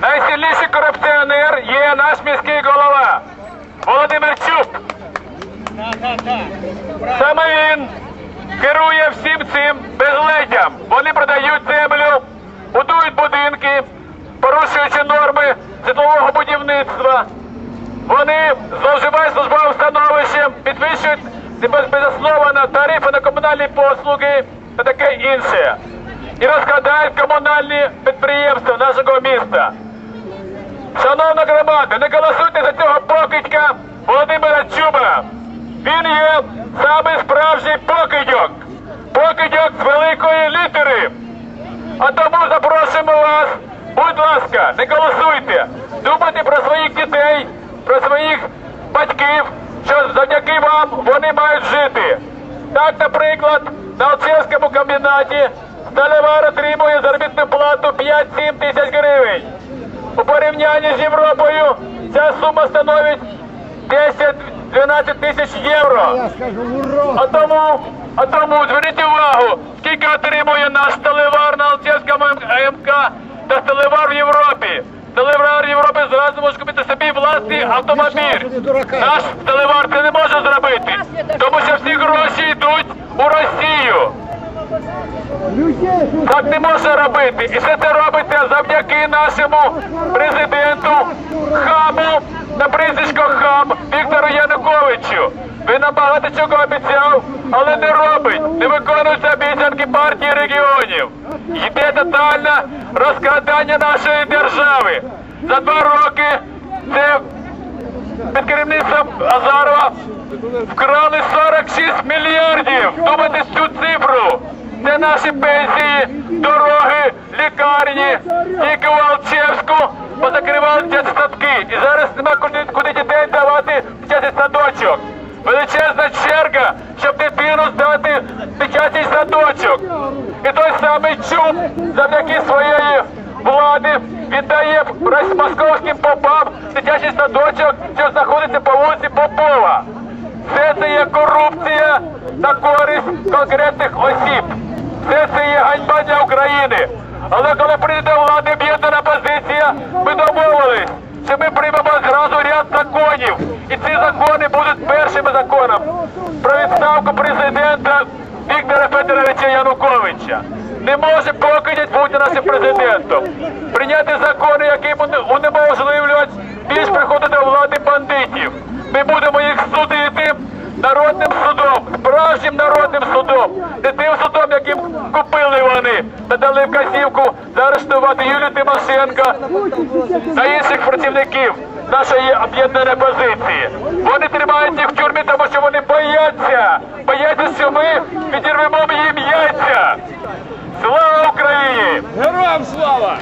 Найсильніший корупціонер є наш міський голова Володимир Чуб. Саме він керує всім цим безледдям. Вони продають землю, будують будинки, порушуючи норми житлового будівництва. Вони зловживають службовим становищем, підвищують без- безосновано тарифи на комунальні послуги та таке інше. І розкрадають комунальні підприємства нашого міста. Шановна громада, не голосуйте за цього покидька Володимира Чуба. Він є самий справжній покидьок. Покидьок з великої літери. А тому запрошуємо вас, будь ласка, не голосуйте. Думайте про своїх дітей, про своїх батьків, що завдяки вам вони мають жити. Так, наприклад, на Олчевському комбінаті сталевар отримує заробітну плату 5-7 тисяч гривень. У порівнянні з Європою ця сума становить 10-12 тисяч євро. А тому, а тому зверніть увагу, скільки отримує наш сталевар на Алчевському АМК та сталевар в Європі. Сталевар в Європі зразу може купити собі власний автомобіль. Наш сталевар це не може зробити, тому що всі гроші йдуть у Росію. Так не може робити. І все це робиться завдяки нашому президенту хаму на прізвисько хам Віктору Януковичу. Він нам багато чого обіцяв, але не робить. Не виконуються обіцянки партії регіонів. Йде тотальне розкрадання нашої держави. За два роки це під керівництвом Азарова вкрали 46 мільярдів. Думайте цю цифру. Це наші пенсії, дороги, лікарні, тільки в Алчевську позакривали дитячі садки. І зараз нема куди, куди дітей давати дитячий садочок. Величезна черга, щоб дитину здати дитячий садочок. І той самий чуб завдяки своєї влади віддає московським попам дитячий садочок, що знаходиться по вулиці Попова. Все це є корупція на користь конкретних осіб. Все це є ганьба для України. Але коли прийде до влади об'єднана позиція, ми домовились, що ми приймемо зразу ряд законів. І ці закони будуть першими законом про відставку президента Віктора Федоровича Януковича. Не може покидять бути нашим президентом. Прийняти закони, які унеможливлюють більш приходу до влади бандитів. Ми будемо їх судити народним судом, справжнім народним судом, не тим судом, яким вони, та дали вказівку заарештувати Юлію Тимошенко та інших працівників нашої об'єднаної позиції. Вони тримають їх в тюрмі, тому що вони бояться, бояться, що ми підірвемо їм яйця. Слава Україні! Героям слава!